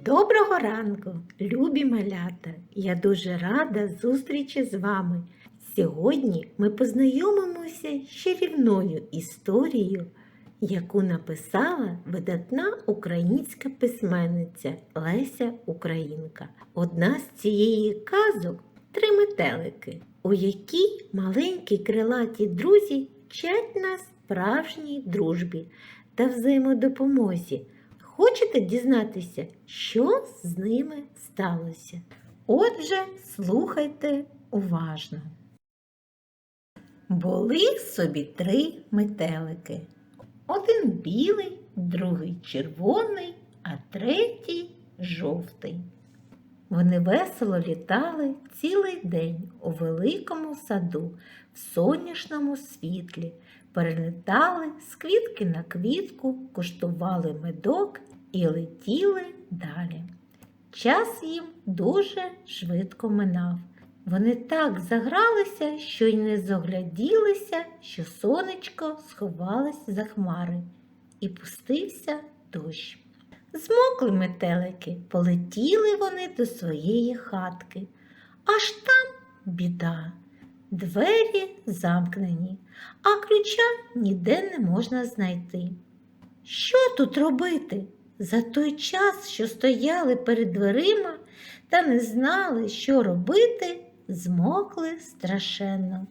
Доброго ранку, любі малята! Я дуже рада зустрічі з вами. Сьогодні ми познайомимося з чарівною історією, яку написала видатна українська письменниця Леся Українка. Одна з цієї казок три метелики, у якій маленькі крилаті друзі вчать нас справжній дружбі та взаємодопомозі. Хочете дізнатися, що з ними сталося? Отже, слухайте уважно. Були собі три метелики. Один білий, другий червоний, а третій жовтий. Вони весело літали цілий день у великому саду, в сонячному світлі, перелітали з квітки на квітку, куштували медок і летіли далі. Час їм дуже швидко минав. Вони так загралися, що й не зогляділися, що сонечко сховалось за хмари, і пустився дощ. Змокли метелики, полетіли вони до своєї хатки. Аж там біда. Двері замкнені, а ключа ніде не можна знайти. Що тут робити? За той час, що стояли перед дверима та не знали, що робити, змокли страшенно.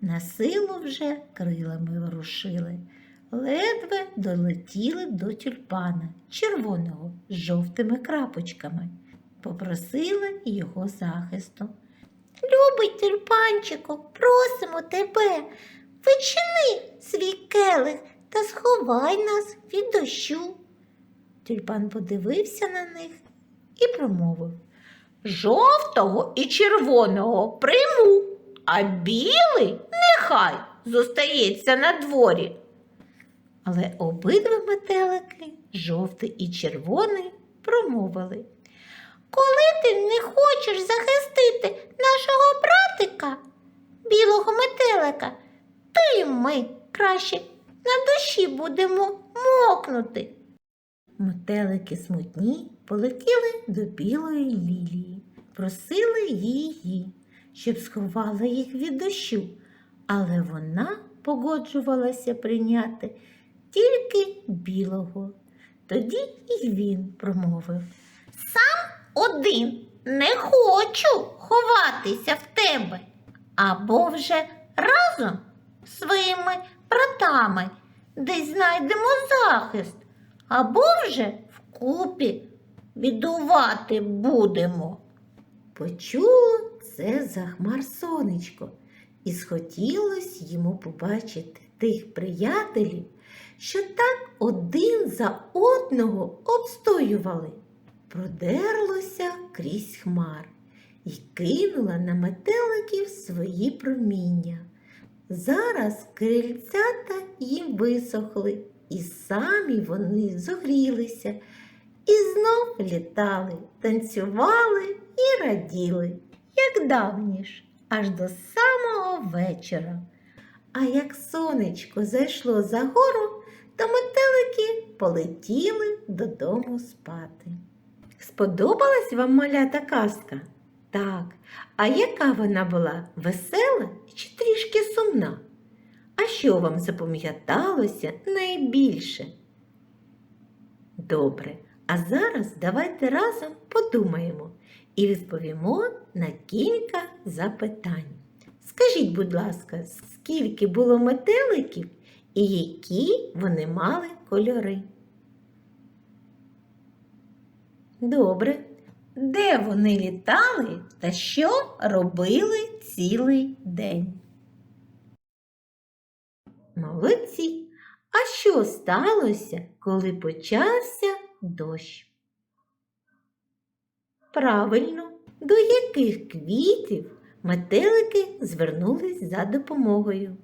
На силу вже крилами ворушили, ледве долетіли до тюльпана червоного з жовтими крапочками, попросили його захисту. Любий тюльпанчику, просимо тебе, вичини свій келих та сховай нас від дощу. Тюльпан подивився на них і промовив Жовтого і червоного приму, а білий нехай зостається на дворі. Але обидва метелики, жовтий і червоний, промовили Коли ти не хочеш захистити нашого братика, білого метелика, то й ми краще на душі будемо мокнути. Метелики смутні полетіли до білої лілії, просили її, щоб сховала їх від дощу, але вона погоджувалася прийняти тільки білого. Тоді і він промовив Сам один не хочу ховатися в тебе, або вже разом своїми братами десь знайдемо захист, або вже вкупі бідувати будемо. Почуло це захмар сонечко, і схотілось йому побачити тих приятелів, що так один за одного обстоювали. Продерлося крізь хмар і кинула на метеликів свої проміння. Зараз крильцята їм висохли, і самі вони зогрілися, і знов літали, танцювали і раділи, як давніш, аж до самого вечора. А як сонечко зайшло за гору, то метелики полетіли додому спати. Сподобалась вам малята казка? Так, а яка вона була весела чи трішки сумна? А що вам запам'яталося найбільше? Добре, а зараз давайте разом подумаємо і відповімо на кілька запитань. Скажіть, будь ласка, скільки було метеликів і які вони мали кольори? Добре. Де вони літали та що робили цілий день? Молодці. А що сталося, коли почався дощ? Правильно, до яких квітів метелики звернулись за допомогою?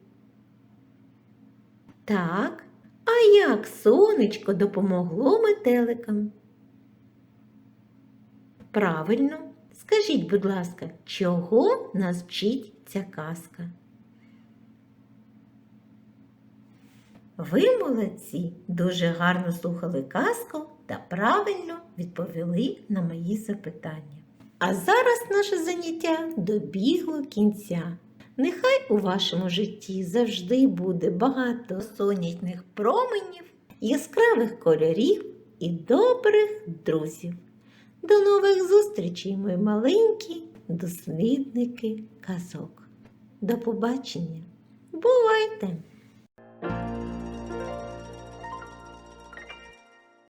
Так, а як сонечко допомогло метеликам? Правильно, скажіть, будь ласка, чого нас вчить ця казка? Ви молодці, дуже гарно слухали казку та правильно відповіли на мої запитання. А зараз наше заняття добігло кінця. Нехай у вашому житті завжди буде багато сонячних променів, яскравих кольорів і добрих друзів. До нових зустрічей, мої маленькі дослідники казок. До побачення! Бувайте!